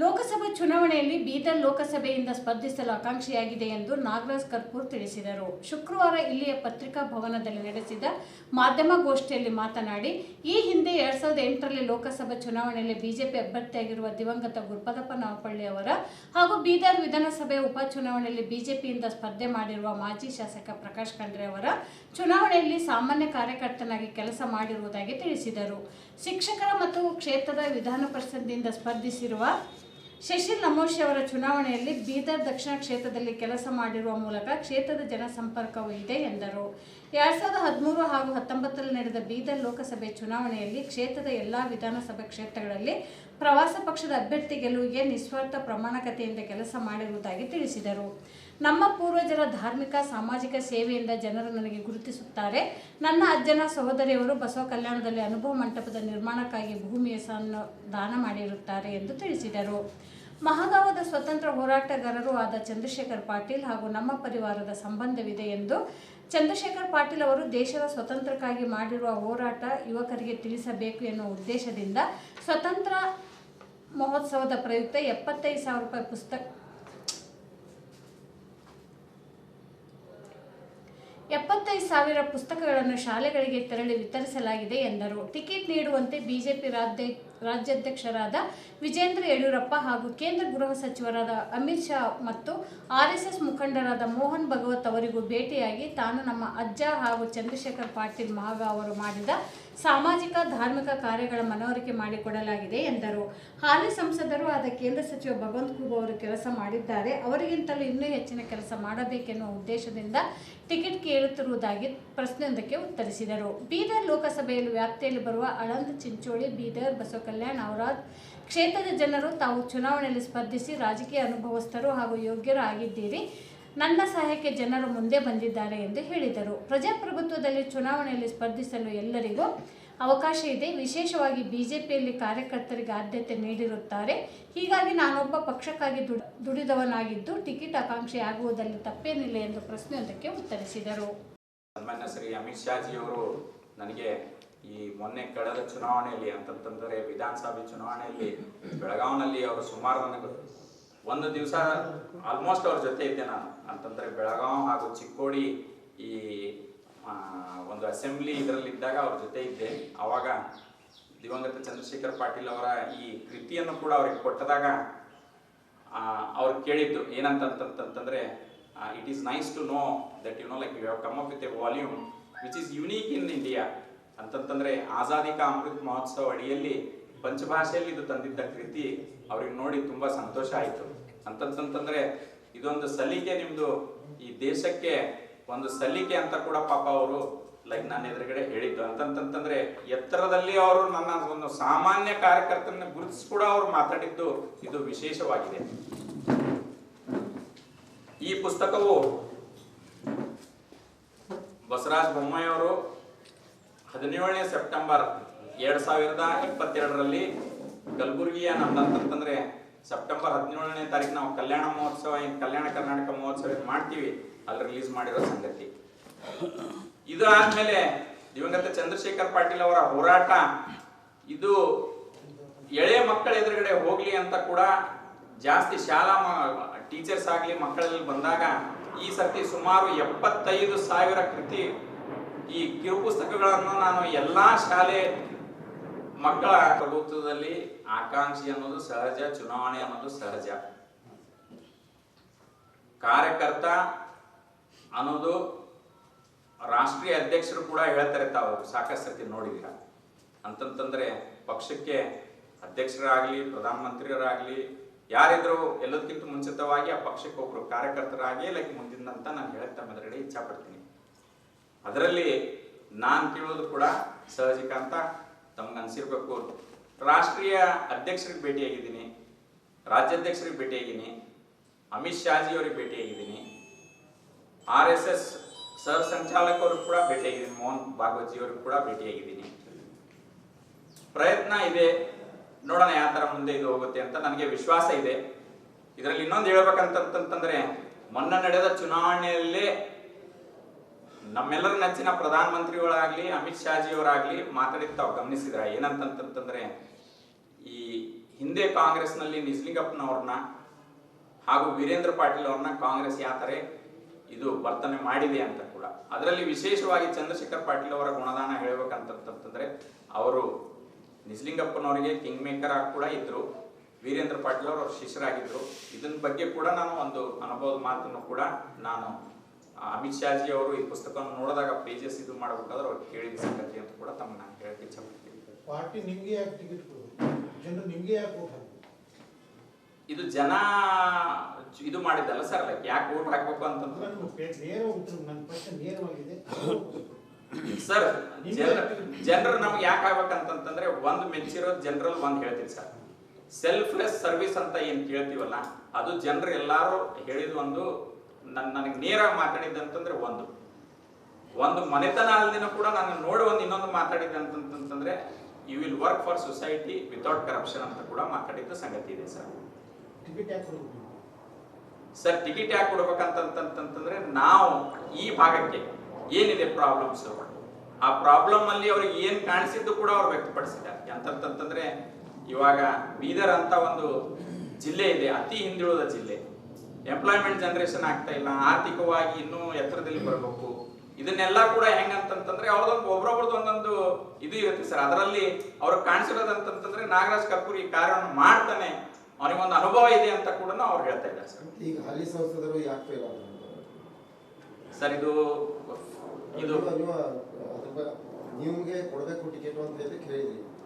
ಲೋಕಸಭಾ ಚುನಾವಣೆಯಲ್ಲಿ ಬೀದರ್ ಲೋಕಸಭೆಯಿಂದ ಸ್ಪರ್ಧಿಸಲು ಆಕಾಂಕ್ಷಿಯಾಗಿದೆ ಎಂದು ನಾಗರಾಜ್ ಕರ್ಪೂರ್ ತಿಳಿಸಿದರು. ಶುಕ್ರವಾರ ಇಲ್ಲಿಯ ಪತ್ರಿಕಾ ಭವನದಲ್ಲಿ ನಡೆಸಿದ ಮಾಧ್ಯಮಗೋಷ್ಠಿಯಲ್ಲಿ ಮಾತನಾಡಿ, ಈ ಹಿಂದೆ ಎರಡ್ ಸಾವಿರದ ಎಂಟರಲ್ಲಿ ಲೋಕಸಭಾ ಚುನಾವಣೆಯಲ್ಲಿ ಬಿಜೆಪಿ ಅಭ್ಯರ್ಥಿಯಾಗಿರುವ ದಿವಂಗತ ಗುರುಪದಪ್ಪ ನಾವಪಳ್ಳಿ ಅವರ ಹಾಗೂ ಬೀದರ್ ವಿಧಾನಸಭೆ ಉಪಚುನಾವಣೆಯಲ್ಲಿ ಬಿಜೆಪಿಯಿಂದ ಸ್ಪರ್ಧೆ ಮಾಡಿರುವ ಮಾಜಿ ಶಾಸಕ ಪ್ರಕಾಶ್ ಖಂಡ್ರೆ ಅವರ ಚುನಾವಣೆಯಲ್ಲಿ ಸಾಮಾನ್ಯ ಕಾರ್ಯಕರ್ತನಾಗಿ ಕೆಲಸ ಮಾಡಿರುವುದಾಗಿ ತಿಳಿಸಿದರು. ಶಿಕ್ಷಕರ ಮತ್ತು ಕ್ಷೇತ್ರದ ವಿಧಾನ ಪರಿಷತ್ನಿಂದ ಸ್ಪರ್ಧಿಸಿರುವ ಶಶಿಲ್ ನಮೋಶಿ ಅವರ ಚುನಾವಣೆಯಲ್ಲಿ ಬೀದರ್ ದಕ್ಷಿಣ ಕ್ಷೇತ್ರದಲ್ಲಿ ಕೆಲಸ ಮಾಡಿರುವ ಮೂಲಕ ಕ್ಷೇತ್ರದ ಜನಸಂಪರ್ಕವೂ ಇದೆ ಎಂದರು. ಎರಡ್ ಸಾವಿರದ ಹದಿಮೂರು ಹಾಗೂ ಹತ್ತೊಂಬತ್ತರಲ್ಲಿ ನಡೆದ ಬೀದರ್ ಲೋಕಸಭೆ ಚುನಾವಣೆಯಲ್ಲಿ ಕ್ಷೇತ್ರದ ಎಲ್ಲಾ ವಿಧಾನಸಭಾ ಕ್ಷೇತ್ರಗಳಲ್ಲಿ ಪ್ರವಾಸ ಪಕ್ಷದ ಅಭ್ಯರ್ಥಿ ಗೆಲುವಿಗೆ ನಿಸ್ವಾರ್ಥ ಪ್ರಮಾಣಕತೆಯಿಂದ ಕೆಲಸ ಮಾಡಿರುವುದಾಗಿ ತಿಳಿಸಿದರು. ನಮ್ಮ ಪೂರ್ವಜರ ಧಾರ್ಮಿಕ, ಸಾಮಾಜಿಕ ಸೇವೆಯಿಂದ ಜನರು ನನಗೆ ಗುರುತಿಸುತ್ತಾರೆ. ನನ್ನ ಅಜ್ಜನ ಸಹೋದರಿಯವರು ಬಸವ ಕಲ್ಯಾಣದಲ್ಲಿ ಅನುಭವ ಮಂಟಪದ ನಿರ್ಮಾಣಕ್ಕಾಗಿ ಭೂಮಿಯ ದಾನ ಮಾಡಿರುತ್ತಾರೆ ಎಂದು ತಿಳಿಸಿದರು. ಮಹಾಗಾವದ ಸ್ವತಂತ್ರ ಹೋರಾಟಗಾರರು ಆದ ಚಂದ್ರಶೇಖರ್ ಪಾಟೀಲ್ ಹಾಗೂ ನಮ್ಮ ಪರಿವಾರದ ಸಂಬಂಧವಿದೆ ಎಂದು ಚಂದ್ರಶೇಖರ್ ಪಾಟೀಲ್ ಅವರು ದೇಶದ ಸ್ವತಂತ್ರಕ್ಕಾಗಿ ಮಾಡಿರುವ ಹೋರಾಟ ಯುವಕರಿಗೆ ತಿಳಿಸಬೇಕು ಎನ್ನುವ ಉದ್ದೇಶದಿಂದ ಸ್ವತಂತ್ರ ಮಹೋತ್ಸವದ ಪ್ರಯುಕ್ತ ಎಪ್ಪತ್ತೈದು ಸಾವಿರ ರೂಪಾಯಿ ಪುಸ್ತಕ. ಎಪ್ಪತ್ತೈದು ಸಾವಿರ ಪುಸ್ತಕಗಳನ್ನು ಶಾಲೆಗಳಿಗೆ ತೆರಳಿ ವಿತರಿಸಲಾಗಿದೆ ಎಂದರು. ಟಿಕೆಟ್ ನೀಡುವಂತೆ ಬಿಜೆಪಿ ರಾಜ್ಯ ರಾಜ್ಯಾಧ್ಯಕ್ಷರಾದ ವಿಜೇಂದ್ರ ಯಡಿಯೂರಪ್ಪ ಹಾಗೂ ಕೇಂದ್ರ ಗೃಹ ಸಚಿವರಾದ ಅಮಿತ್ ಶಾ ಮತ್ತು ಆರ್ಎಸ್ಎಸ್ ಮುಖಂಡರಾದ ಮೋಹನ್ ಭಗವತ್ ಅವರಿಗೂ ಭೇಟಿಯಾಗಿ ತಾನು ನಮ್ಮ ಅಜ್ಜ ಹಾಗೂ ಚಂದ್ರಶೇಖರ್ ಪಾಟೀಲ್ ಮಹಾಗ ಅವರು ಮಾಡಿದ ಸಾಮಾಜಿಕ, ಧಾರ್ಮಿಕ ಕಾರ್ಯಗಳ ಮನವರಿಕೆ ಮಾಡಿಕೊಡಲಾಗಿದೆ ಎಂದರು. ಹಾಲಿ ಸಂಸದರು ಆದ ಕೇಂದ್ರ ಸಚಿವ ಭಗವಂತ ಖೂಬ್ ಅವರು ಕೆಲಸ ಮಾಡಿದ್ದಾರೆ. ಅವರಿಗಿಂತಲೂ ಇನ್ನೂ ಹೆಚ್ಚಿನ ಕೆಲಸ ಮಾಡಬೇಕೆನ್ನುವ ಉದ್ದೇಶದಿಂದ ಟಿಕೆಟ್ ಕೇಳುತ್ತಿರುವುದಾಗಿ ಪ್ರಶ್ನೆಯೊಂದಕ್ಕೆ ಉತ್ತರಿಸಿದರು. ಬೀದರ್ ಲೋಕಸಭೆಯಲ್ಲಿ ವ್ಯಾಪ್ತಿಯಲ್ಲಿ ಬರುವ ಅಳಂದ ಚಿಂಚೋಳಿ, ಬೀದರ್ ಬಸವ ಕಲ್ಯಾಣ್ ಔರಾದ್. ಕ್ಷೇತ್ರದ ಜನರು ತಾವು ಚುನಾವಣೆಯಲ್ಲಿ ಸ್ಪರ್ಧಿಸಿ ರಾಜಕೀಯ ಅನುಭವಸ್ಥರು ಹಾಗೂ ಯೋಗ್ಯರು ಆಗಿದ್ದೀರಿ. ನನ್ನ ಸಹಾಯಕ್ಕೆ ಜನರು ಮುಂದೆ ಬಂದಿದ್ದಾರೆ ಎಂದು ಹೇಳಿದರು. ಪ್ರಜಾಪ್ರಭುತ್ವದಲ್ಲಿ ಚುನಾವಣೆಯಲ್ಲಿ ಸ್ಪರ್ಧಿಸಲು ಎಲ್ಲರಿಗೂ ಅವಕಾಶ ಇದೆ. ವಿಶೇಷವಾಗಿ ಬಿಜೆಪಿಯಲ್ಲಿ ಕಾರ್ಯಕರ್ತರಿಗೆ ಆದ್ಯತೆ ನೀಡಿರುತ್ತಾರೆ. ಹೀಗಾಗಿ ನಾನೊಬ್ಬ ಪಕ್ಷಕ್ಕಾಗಿ ದುಡ್, ದುಡಿದವನಾಗಿದ್ದು ಟಿಕೆಟ್ ಆಕಾಂಕ್ಷಿ ಆಗುವುದರಲ್ಲಿ ತಪ್ಪೇನಿಲ್ಲ ಎಂದು ಪ್ರಶ್ನೆಯೊಂದಕ್ಕೆ ಉತ್ತರಿಸಿದರು. ಶ್ರೀ ಅಮಿತ್ ಶಾಜಿಯವರು ನನಗೆ ಈ ಮೊನ್ನೆ ಕಳೆದ ಚುನಾವಣೆಯಲ್ಲಿ ಅಂತಂತಂದರೆ ವಿಧಾನಸಭೆ ಚುನಾವಣೆಯಲ್ಲಿ ಬೆಳಗಾವಿನಲ್ಲಿ ಅವರು ಸುಮಾರು ನನಗೆ ಒಂದು ದಿವಸ ಆಲ್ಮೋಸ್ಟ್ ಅವ್ರ ಜೊತೆ ಇದ್ದೆ ನಾನು. ಅಂತಂದ್ರೆ ಬೆಳಗಾವ್ ಹಾಗೂ ಚಿಕ್ಕೋಡಿ ಈ ಒಂದು ಅಸೆಂಬ್ಲಿ ಇದರಲ್ಲಿ ಇದ್ದಾಗ ಅವ್ರ ಜೊತೆ ಇದ್ದೆ. ಅವಾಗ ದಿವಂಗತ ಚಂದ್ರಶೇಖರ್ ಪಾಟೀಲ್ ಅವರ ಈ ಕೃತಿಯನ್ನು ಕೂಡ ಅವ್ರಿಗೆ ಕೊಟ್ಟದಾಗ ಅವ್ರು ಕೇಳಿದ್ದು ಏನಂತಂತಂತಂದ್ರೆ it is nice to know that you know like you have come up with a volume which is unique in India ಅಂತಂತಂದ್ರೆ ಆಜಾದಿ ಕಾ ಅಮೃತ್ ಮಹೋತ್ಸವ ಅಡಿಯಲ್ಲಿ ಪಂಚಭಾಷೆಯಲ್ಲಿ ಇದು ತಂದಿದ್ದ ಕೃತಿ ಅವ್ರಿಗೆ ನೋಡಿ ತುಂಬಾ ಸಂತೋಷ ಆಯ್ತು. ಅಂತಂತಂತಂದ್ರೆ ಇದೊಂದು ಸಲಿಕೆ ನಿಮ್ದು. ಈ ದೇಶಕ್ಕೆ ಒಂದು ಸಲಿಕೆ ಅಂತ ಕೂಡ ಪಾಪ ಅವರು ಲೈಕ್ ನನ್ನ ಎದುರುಗಡೆ ಹೇಳಿದ್ದು. ಅಂತಂತಂತಂದ್ರೆ ಎತ್ತರದಲ್ಲಿ ಅವರು ನನ್ನ ಒಂದು ಸಾಮಾನ್ಯ ಕಾರ್ಯಕರ್ತರನ್ನ ಗುರುತಿಸಿ ಕೂಡ ಅವರು ಮಾತಾಡಿದ್ದು ಇದು ವಿಶೇಷವಾಗಿದೆ. ಈ ಪುಸ್ತಕವು ಬಸವರಾಜ ಬೊಮ್ಮಾಯಿ ಹದಿನೇಳನೇ ಸೆಪ್ಟೆಂಬರ್ ಎರಡ್ ಸಾವಿರದ ಇಪ್ಪತ್ತೆರಡರಲ್ಲಿ ಕಲಬುರಗಿಯ ನಮ್ದಂತಂತಂದ್ರೆ ಸೆಪ್ಟೆಂಬರ್ ಹದಿನೇಳನೇ ತಾರೀಕು ನಾವು ಕಲ್ಯಾಣ ಮಹೋತ್ಸವ, ಕಲ್ಯಾಣ ಕರ್ನಾಟಕ ಮಹೋತ್ಸವ ಮಾಡ್ತೀವಿ. ಅಲ್ಲಿ ರಿಲೀಸ್ ಮಾಡಿರೋ ಸಂಗತಿ. ಇದು ಆದ್ಮೇಲೆ ದಿವಂಗತ ಚಂದ್ರಶೇಖರ್ ಪಾಟೀಲ್ ಅವರ ಹೋರಾಟ, ಇದು ಎಳೆ ಮಕ್ಕಳ ಎದುರುಗಡೆ ಹೋಗ್ಲಿ ಅಂತ ಕೂಡ ಜಾಸ್ತಿ ಶಾಲಾ ಟೀಚರ್ಸ್ ಆಗ್ಲಿ ಮಕ್ಕಳಲ್ಲಿ ಬಂದಾಗ ಈ ಸರ್ತಿ ಸುಮಾರು ಎಪ್ಪತ್ತೈದು ಸಾವಿರ ಕೃತಿ ಈ ಕಿರು ಪುಸ್ತಕಗಳನ್ನು ನಾನು ಎಲ್ಲಾ ಶಾಲೆ ಮಕ್ಕಳ ಪ್ರಭುತ್ವದಲ್ಲಿ ಆಕಾಂಕ್ಷಿ ಅನ್ನೋದು ಸಹಜ, ಚುನಾವಣೆ ಅನ್ನೋದು ಸಹಜ. ಕಾರ್ಯಕರ್ತ ಅನ್ನೋದು ರಾಷ್ಟ್ರೀಯ ಅಧ್ಯಕ್ಷರು ಕೂಡ ಹೇಳ್ತಾರೆ ತಾವು ಸಾಕಷ್ಟು ಸತಿ ನೋಡಿದೀರ. ಅಂತಂತಂದ್ರೆ ಪಕ್ಷಕ್ಕೆ ಅಧ್ಯಕ್ಷರಾಗ್ಲಿ, ಪ್ರಧಾನಮಂತ್ರಿಯರಾಗ್ಲಿ, ಯಾರಿದ್ರು ಎಲ್ಲದಕ್ಕಿಂತ ಮುಂಚಿತವಾಗಿ ಆ ಪಕ್ಷಕ್ಕೆ ಒಬ್ರು ಕಾರ್ಯಕರ್ತರಾಗಿ, ಲೈಕ್ ಮುಂದಿನಂತ ನಾನು ಹೇಳಕ್ ತಮ್ಮ ಎದುರುಗಡೆ ಇಚ್ಛಾ ಪಡ್ತೀನಿ ಅದರಲ್ಲಿ ನಾನು ಕೇಳೋದು ಕೂಡ ಸಹಜಿಕ ಅಂತ ತಮ್ಗೆ ಅನ್ಸಿರ್ಬೇಕು. ರಾಷ್ಟ್ರೀಯ ಅಧ್ಯಕ್ಷರಿಗೆ ಭೇಟಿಯಾಗಿದ್ದೀನಿ, ರಾಜ್ಯಾಧ್ಯಕ್ಷರಿಗೆ ಭೇಟಿಯಾಗಿದ್ದೀನಿ, ಅಮಿತ್ ಶಾಜಿ ಅವರಿಗೆ ಭೇಟಿಯಾಗಿದ್ದೀನಿ, ಆರ್ ಎಸ್ ಎಸ್ ಸರ್ ಸಂಚಾಲಕರು ಕೂಡ ಭೇಟಿಯಾಗಿದ್ದೀನಿ, ಮೋಹನ್ ಭಾಗವತ್ ಜಿ ಅವ್ರಿಗೆ ಕೂಡ ಭೇಟಿಯಾಗಿದ್ದೀನಿ. ಪ್ರಯತ್ನ ಇದೆ, ನೋಡೋಣ ಯಾವ ಥರ ಮುಂದೆ ಇದು ಹೋಗುತ್ತೆ ಅಂತ ನನಗೆ ವಿಶ್ವಾಸ ಇದೆ. ಇದರಲ್ಲಿ ಇನ್ನೊಂದು ಹೇಳ್ಬೇಕಂತಂತಂದ್ರೆ ಮೊನ್ನೆ ನಡೆದ ಚುನಾವಣೆಯಲ್ಲೇ ನಮ್ಮೆಲ್ಲರ ನೆಚ್ಚಿನ ಪ್ರಧಾನ ಮಂತ್ರಿಗಳಾಗ್ಲಿ ಅಮಿತ್ ಶಾಜಿ ಅವರಾಗ್ಲಿ ಮಾತಾಡಿದ್ ತಾವು ಗಮನಿಸಿದ್ರ. ಏನಂತಂತಂದ್ರೆ, ಈ ಹಿಂದೆ ಕಾಂಗ್ರೆಸ್ನಲ್ಲಿ ನಿಜಲಿಂಗಪ್ಪನವ್ರನ್ನ ಹಾಗೂ ವೀರೇಂದ್ರ ಪಾಟೀಲ್ ಅವ್ರನ್ನ ಕಾಂಗ್ರೆಸ್ ಯಾತರೆ, ಇದು ವರ್ತನೆ ಮಾಡಿದೆ ಅಂತ ಕೂಡ. ಅದರಲ್ಲಿ ವಿಶೇಷವಾಗಿ ಚಂದ್ರಶೇಖರ್ ಪಾಟೀಲ್ ಅವರ ಗುಣದಾನ ಹೇಳ್ಬೇಕಂತಂತಂದ್ರೆ ಅವರು ನಿಜಲಿಂಗಪ್ಪನವರಿಗೆ ಕಿಂಗ್ ಮೇಕರ್ ಆಗಿ ಕೂಡ ಇದ್ರು. ವೀರೇಂದ್ರ ಪಾಟೀಲ್ ಅವರು ಶಿಷ್ಯರಾಗಿದ್ರು. ಇದನ್ನ ಬಗ್ಗೆ ಕೂಡ ನಾನು ಒಂದು ಅನುಭವದ ಮಾತನ್ನು ಕೂಡ ನಾನು ಅಮಿತ್ ಶಾಜಿ ಅವರು ಈ ಪುಸ್ತಕವನ್ನು ನೋಡಿದಾಗ ಪೇಜಸ್ ಇದು ಮಾಡಬೇಕಾದ್ರೆ ಅವ್ರು ಕೇಳಿದ ಸಂಗತಿ ಅಂತ ಕೂಡ ತಮ್ಮ ನಾನು ಹೇಳಕ್ಕೆ ಇಚ್ಛಪಡ್ತೀನಿ. ಪಾರ್ಟಿ ನಿಮಗೆ ಯಾಕೆ ಟಿಕೆಟ್ ಜನರು ನಿಮಗೆ ಯಾಕೆ ಹಾಕ್ಬೇಕು? ಇದು ಜನ ಇದು ಮಾಡಿದ್ದಲ್ಲ ಸರ್ ಲೈಕ್ ಯಾಕೆ ಓಟ್ ಹಾಕ್ಬೇಕು ಅಂತಂದ್ರೆ? ನೇರ ಉತ್ತರ ನನ್ನ ಪ್ರಶ್ನೆ ನೇರವಾಗಿದೆ. ಸರ್ ಜನರ ಜನರು ನಮ್ಗೆ ಯಾಕೆ ಆಗ್ಬೇಕಂತಂದ್ರೆ ಒಂದು ಮೆಚ್ಚಿರೋದು ಜನರಲ್ ಒಂದು ಹೇಳ್ತೀನಿ ಸರ್ ಸೆಲ್ಫ್ಲೆಸ್ ಸರ್ವಿಸ್ ಅಂತ ಏನ್ ಕೇಳ್ತೀವಲ್ಲ ಅದು ಜನರು ಎಲ್ಲಾರು ಹೇಳಿದ ಒಂದು ನನ್ ನನಗೆ ನೇರಾಗಿ ಮಾತಾಡಿದ್ದಂತಂದ್ರೆ ಒಂದು. ಒಂದು ಮನೆತನ ಅಲ್ಲದಿನ ಕೂಡ ನಾನು ನೋಡಿ ಒಂದು ಇನ್ನೊಂದು ಮಾತಾಡಿದ್ದೆ ಅಂತಂತಂದ್ರೆ you will work for society without corruption ಅಂತ ಕೂಡ ಮಾತಾಡಿದ್ದ ಸಂಗತಿ ಇದೆ ಸರ್. ಟಿಕೆಟ್ ಯಾಕೆ ಕೊಡಬೇಕು? ನೀವು? ಸರ್ ಟಿಕೆಟ್ ಯಾಕೆ ಕೊಡ್ಬೇಕಂತಂತಂತಂದ್ರೆ ನಾವು ಈ ಭಾಗಕ್ಕೆ ಏನಿದೆ ಪ್ರಾಬ್ಲಮ್ಸ್ ಆ ಪ್ರಾಬ್ಲಮ್ ಅಲ್ಲಿ ಅವ್ರಿಗೆ ಏನ್ ಕಾಣಿಸಿದ್ದು ಕೂಡ ಅವ್ರು ವ್ಯಕ್ತಪಡಿಸಿದ್ದಾರೆ. ಎಂತಂತಂತಂದ್ರೆ ಇವಾಗ ಬೀದರ್ ಅಂತ ಒಂದು ಜಿಲ್ಲೆ ಇದೆ ಅತಿ ಹಿಂದುಳಿದ ಜಿಲ್ಲೆ. ಎಂಪ್ಲಾಯ್ಮೆಂಟ್ ಜನರೇಷನ್ ಆಗ್ತಾ ಇಲ್ಲ ಆರ್ಥಿಕವಾಗಿ ಇನ್ನೂ ಎತ್ತರದಲ್ಲಿ ಬರಬೇಕು. ಇದನ್ನೆಲ್ಲ ಕೂಡ ಹೆಂಗಂತಂತಂದ್ರೆ ಅವ್ರದೊಂದು ಒಬ್ರೊಬ್ರದ್ದು ಒಂದೊಂದು ಇದು ಇರುತ್ತೆ ಸರ್. ಅದರಲ್ಲಿ ಅವ್ರಿಗೆ ಕಾಣಿಸಿರೋದಂತಂತಂದ್ರೆ ನಾಗರಾಜ್ ಕಪೂರ್ ಈ ಕಾರ್ಯವನ್ನು ಮಾಡ್ತಾನೆ. ಅವನಿಗೊಂದು ಅನುಭವ ಇದೆ ಅಂತ ಕೂಡ ಅವ್ರು ಹೇಳ್ತಾ ಇದ್ದಾರೆ ಸರ್. ಈಗ ಹಾಲಿ ಸಂಸದರು ಯಾಕೆ ಸರ್ ಇದು ಇದು ನಿಮಗೆ ಕೊಡಬೇಕು ಟಿಕೆಟ್ ಅಂತ ಹೇಳಿ ಕೇಳಿದ್ರಿ ಅವ್ರಿಗೆ-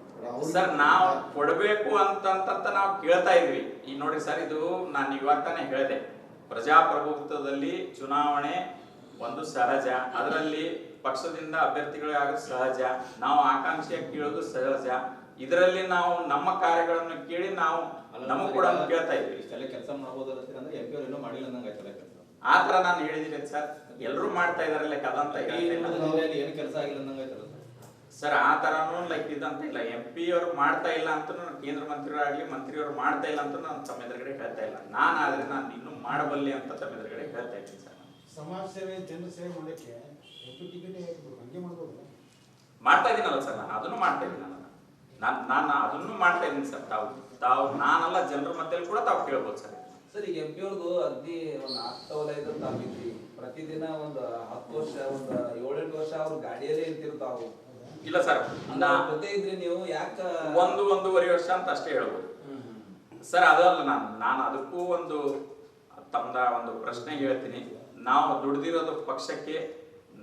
ಸರ್ ನಾವು ಕೊಡಬೇಕು ಅಂತಂತ ನಾವು ಕೇಳ್ತಾ ಇದ್ವಿ. ಈಗ ನೋಡಿ ಸರ್ ಇದು ನಾನು ಇವಾಗ ತಾನೇ ಹೇಳಿದೆ. ಪ್ರಜಾಪ್ರಭುತ್ವದಲ್ಲಿ ಚುನಾವಣೆ ಒಂದು ಸಹಜ. ಅದರಲ್ಲಿ ಪಕ್ಷದಿಂದ ಅಭ್ಯರ್ಥಿಗಳು ಆಗೋದು ಸಹಜ. ನಾವು ಆಕಾಂಕ್ಷೆ ಕೇಳೋದು ಸಹಜ. ಇದರಲ್ಲಿ ನಾವು ನಮ್ಮ ಕಾರ್ಯಗಳನ್ನು ಕೇಳಿ ನಾವು ನಮಗೂ ಕೂಡ ಕೇಳ್ತಾ ಇದ್ವಿ. ಇಷ್ಟೆಲ್ಲ ಕೆಲಸ ಮಾಡಬಹುದು ಅಂದ್ರೆ ಎಂ ಪಿ ಅವ್ರು ಏನೂ ಮಾಡಿಲ್ಲ ಅಂದಂಗೆ ಆಯ್ತಲ್ಲ ಕೆಲಸ? ಆ ತರ ನಾನು ಹೇಳಿದ್ದೀನಿ ಸರ್. ಎಲ್ಲರೂ ಮಾಡ್ತಾ ಇದಾರೆ ಕದಂತ ಅದಂತ ಏನು ಕೆಲಸ ಆಗಿಲ್ಲ ಅಂದಂಗೆ ಆಯ್ತಲ್ಲ? ಸರ್ ಆ ತರಾನು ಲೈಕ್ ಇದಂತ ಇಲ್ಲ. ಎಂ ಪಿ ಅವರು ಮಾಡ್ತಾ ಇಲ್ಲ ಅಂತ ಕೇಂದ್ರ ಮಂತ್ರಿಗಳಾಗ್ಲಿ ಮಂತ್ರಿಯವರು ಮಾಡ್ತಾ ಇಲ್ಲ ಅಂತ ನಾನು ತಮ್ಮ ಎದುರುಗಡೆ ಹೇಳ್ತಾ ಇಲ್ಲ. ನಾನು ಆದ್ರೆ ನಾನು ಇನ್ನೂ ಮಾಡಬಲ್ಲೆ ಅಂತ ತಮ್ಮ ಎದುರುಗಡೆ ಹೇಳ್ತಾ ಇದ್ದೀನಿ ಸರ್. ಸಮಾಜ ಸೇವೆ ಜನರ ಸೇವೆ ಮಾಡಕ್ಕೆ ಮಾಡ್ತಾ ಇದ್ದೀನಲ್ಲ ಸರ್ ನಾನು ಅದನ್ನು ಮಾಡ್ತಾ ಇದ್ದೀನಿ ನಾನು. ನಾನು ನಾನು ಅದನ್ನು ಮಾಡ್ತಾ ಇದ್ದೀನಿ ಸರ್. ತಾವು ತಾವು ನಾನಲ್ಲ ಜನರ ಮಧ್ಯದಲ್ಲಿ ಕೂಡ ತಾವು ಕೇಳ್ಬೋದು ಸರ್. ಸರ್ ಈಗ ಎಂ ಪಿ ಅವ್ರದ್ದು ಅಗ್ದಿ ಒಂದು ಹತ್ತು ವಲಯದ ತಾವಿದ್ರಿ ಪ್ರತಿದಿನ ಒಂದು ಹತ್ತು ವರ್ಷ ಒಂದು ಏಳೆಂಟು ವರ್ಷ ಅವ್ರ ಗಾಡಿಯಲ್ಲೇ ಇರ್ತಿರ್ತಾವು ಇಲ್ಲ ಸರ್. ಜೊತೆ ಇದ್ರಿ ನೀವು ಯಾಕೆ ಒಂದು ಒಂದೂವರೆ ವರ್ಷ ಅಂತ ಅಷ್ಟೇ ಹೇಳ್ಬೋದು. ಸರ್ ಅದಲ್ಲ ನಾನು ನಾನು ಅದಕ್ಕೂ ಒಂದು ತಮ್ಮದ ಒಂದು ಪ್ರಶ್ನೆ ಹೇಳ್ತೀನಿ. ನಾವು ದುಡಿದಿರೋದು ಪಕ್ಷಕ್ಕೆ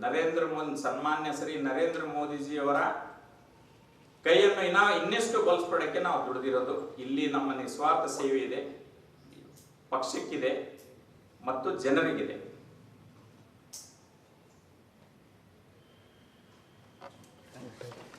ನರೇಂದ್ರ ಮೋದಿ ಸನ್ಮಾನ್ಯ ಶ್ರೀ ನರೇಂದ್ರ ಮೋದಿಜಿಯವರ ಕೈಯನ್ನು ಇನ್ನ ಇನ್ನೆಷ್ಟು ಬಲಸ್ಪಡಕ್ಕೆ ನಾವು ದುಡಿದಿರೋದು? ಇಲ್ಲಿ ನಮ್ಮ ನಿಸ್ವಾರ್ಥ ಸೇವೆ ಇದೆ ಪಕ್ಷಕ್ಕಿದೆ ಮತ್ತು ಜನರಿಗಿದೆ.